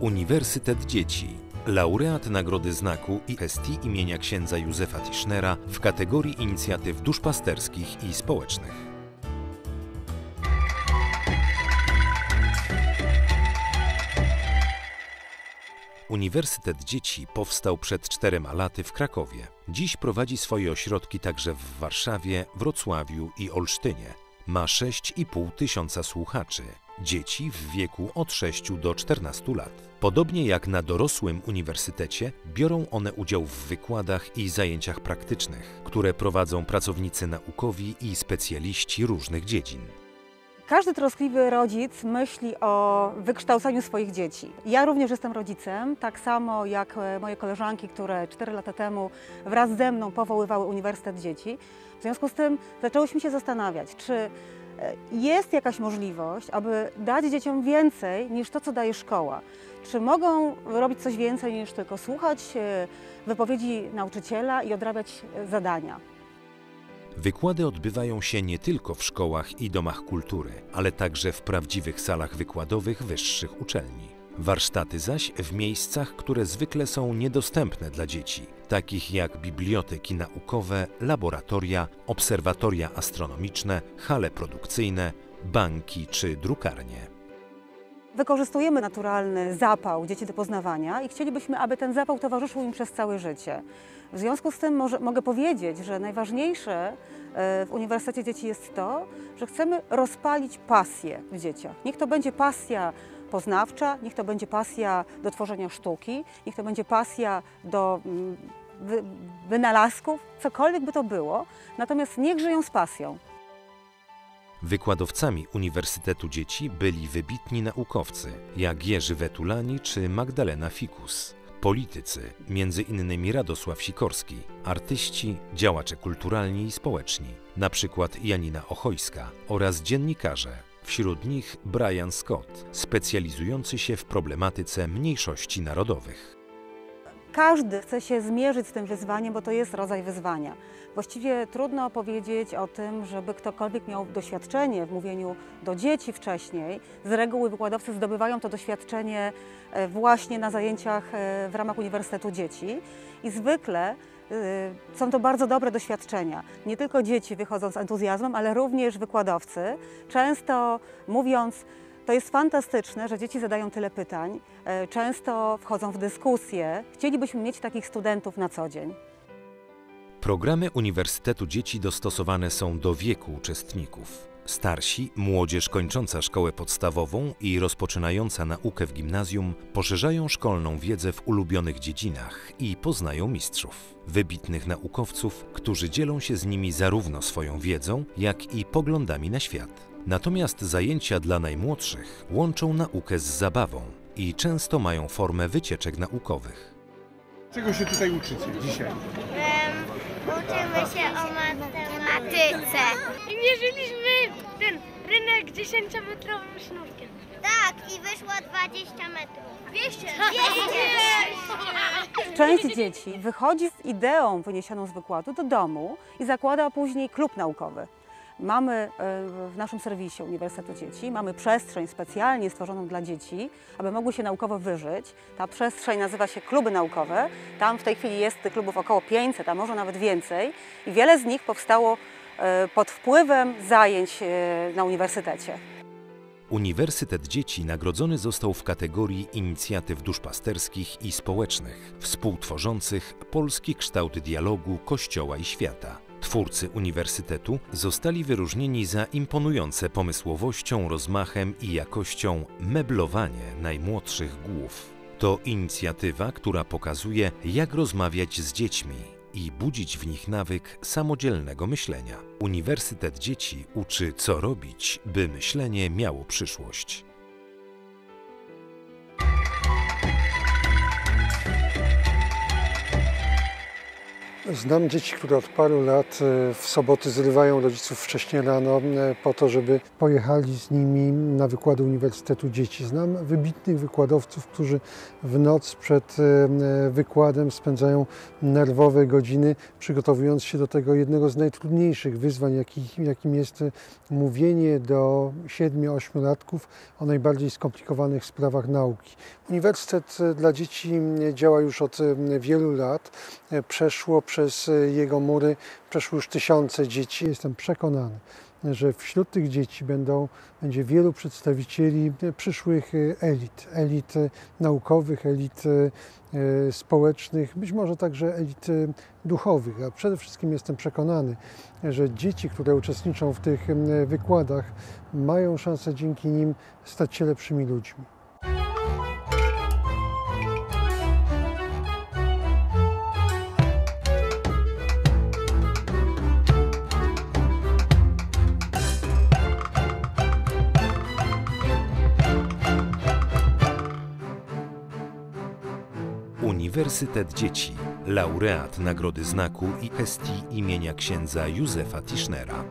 Uniwersytet Dzieci. Laureat Nagrody Znaku IST imienia księdza Józefa Tischnera w kategorii inicjatyw duszpasterskich i społecznych. Uniwersytet Dzieci powstał przed czterema laty w Krakowie. Dziś prowadzi swoje ośrodki także w Warszawie, Wrocławiu i Olsztynie. Ma 6,5 tysiąca słuchaczy, dzieci w wieku od 6 do 14 lat. Podobnie jak na dorosłym uniwersytecie, biorą one udział w wykładach i zajęciach praktycznych, które prowadzą pracownicy naukowi i specjaliści różnych dziedzin. Każdy troskliwy rodzic myśli o wykształceniu swoich dzieci. Ja również jestem rodzicem, tak samo jak e, moje koleżanki, które 4 lata temu wraz ze mną powoływały Uniwersytet Dzieci. W związku z tym zaczęłyśmy się zastanawiać, czy e, jest jakaś możliwość, aby dać dzieciom więcej niż to, co daje szkoła. Czy mogą robić coś więcej niż tylko słuchać e, wypowiedzi nauczyciela i odrabiać zadania. Wykłady odbywają się nie tylko w szkołach i domach kultury, ale także w prawdziwych salach wykładowych wyższych uczelni. Warsztaty zaś w miejscach, które zwykle są niedostępne dla dzieci, takich jak biblioteki naukowe, laboratoria, obserwatoria astronomiczne, hale produkcyjne, banki czy drukarnie. Wykorzystujemy naturalny zapał dzieci do poznawania i chcielibyśmy, aby ten zapał towarzyszył im przez całe życie. W związku z tym może, mogę powiedzieć, że najważniejsze e, w Uniwersytecie Dzieci jest to, że chcemy rozpalić pasję w dzieciach. Niech to będzie pasja poznawcza, niech to będzie pasja do tworzenia sztuki, niech to będzie pasja do mm, wy, wynalazków, cokolwiek by to było, natomiast niech żyją z pasją. Wykładowcami Uniwersytetu Dzieci byli wybitni naukowcy, jak Jerzy Wetulani czy Magdalena Fikus. Politycy, między innymi Radosław Sikorski, artyści, działacze kulturalni i społeczni, na przykład Janina Ochojska oraz dziennikarze, wśród nich Brian Scott, specjalizujący się w problematyce mniejszości narodowych. Każdy chce się zmierzyć z tym wyzwaniem, bo to jest rodzaj wyzwania. Właściwie trudno powiedzieć o tym, żeby ktokolwiek miał doświadczenie w mówieniu do dzieci wcześniej. Z reguły wykładowcy zdobywają to doświadczenie e, właśnie na zajęciach e, w ramach Uniwersytetu Dzieci i zwykle e, są to bardzo dobre doświadczenia. Nie tylko dzieci wychodzą z entuzjazmem, ale również wykładowcy. Często mówiąc, to jest fantastyczne, że dzieci zadają tyle pytań, e, często wchodzą w dyskusje. Chcielibyśmy mieć takich studentów na co dzień. Programy Uniwersytetu Dzieci dostosowane są do wieku uczestników. Starsi, młodzież kończąca szkołę podstawową i rozpoczynająca naukę w gimnazjum poszerzają szkolną wiedzę w ulubionych dziedzinach i poznają mistrzów, wybitnych naukowców, którzy dzielą się z nimi zarówno swoją wiedzą, jak i poglądami na świat. Natomiast zajęcia dla najmłodszych łączą naukę z zabawą i często mają formę wycieczek naukowych. Czego się tutaj uczycie dzisiaj? Em, uczymy się o matematyce. I mierzyliśmy ten rynek 10-metrowym sznurkiem. Tak, i wyszło 20 metrów. 200! Część dzieci wychodzi z ideą wyniesioną z wykładu do domu i zakłada później klub naukowy. Mamy e, w naszym serwisie Uniwersytetu Dzieci, mamy przestrzeń specjalnie stworzoną dla dzieci, aby mogły się naukowo wyżyć. Ta przestrzeń nazywa się kluby naukowe. Tam w tej chwili jest tych klubów około 500, a może nawet więcej. I wiele z nich powstało e, pod wpływem zajęć e, na uniwersytecie. Uniwersytet Dzieci nagrodzony został w kategorii inicjatyw duszpasterskich i społecznych, współtworzących polski kształt dialogu Kościoła i świata. Twórcy uniwersytetu zostali wyróżnieni za imponujące pomysłowością, rozmachem i jakością meblowanie najmłodszych głów. To inicjatywa, która pokazuje, jak rozmawiać z dziećmi i budzić w nich nawyk samodzielnego myślenia. Uniwersytet Dzieci uczy, co robić, by myślenie miało przyszłość. Znam dzieci, które od paru lat e, w soboty zrywają rodziców wcześnie rano e, po to, żeby pojechali z nimi na wykłady Uniwersytetu Dzieci. Znam wybitnych wykładowców, którzy w noc przed e, wykładem spędzają nerwowe godziny, przygotowując się do tego jednego z najtrudniejszych wyzwań, jakim jest mówienie do 7-8-latków o najbardziej skomplikowanych sprawach nauki. Uniwersytet dla dzieci działa już od wielu lat. Przeszło przez e, jego mury, przeszło już tysiące dzieci. Jestem przekonany, że wśród tych dzieci będą, będzie wielu przedstawicieli e, przyszłych e, elit, elit naukowych, elit społecznych, być może także elit duchowych. A przede wszystkim jestem przekonany, że dzieci, które uczestniczą w tych wykładach, mają szansę dzięki nim stać się lepszymi ludźmi. Uniwersytet Dzieci, laureat Nagrody Znaku i Estii imienia księdza Józefa Tischnera.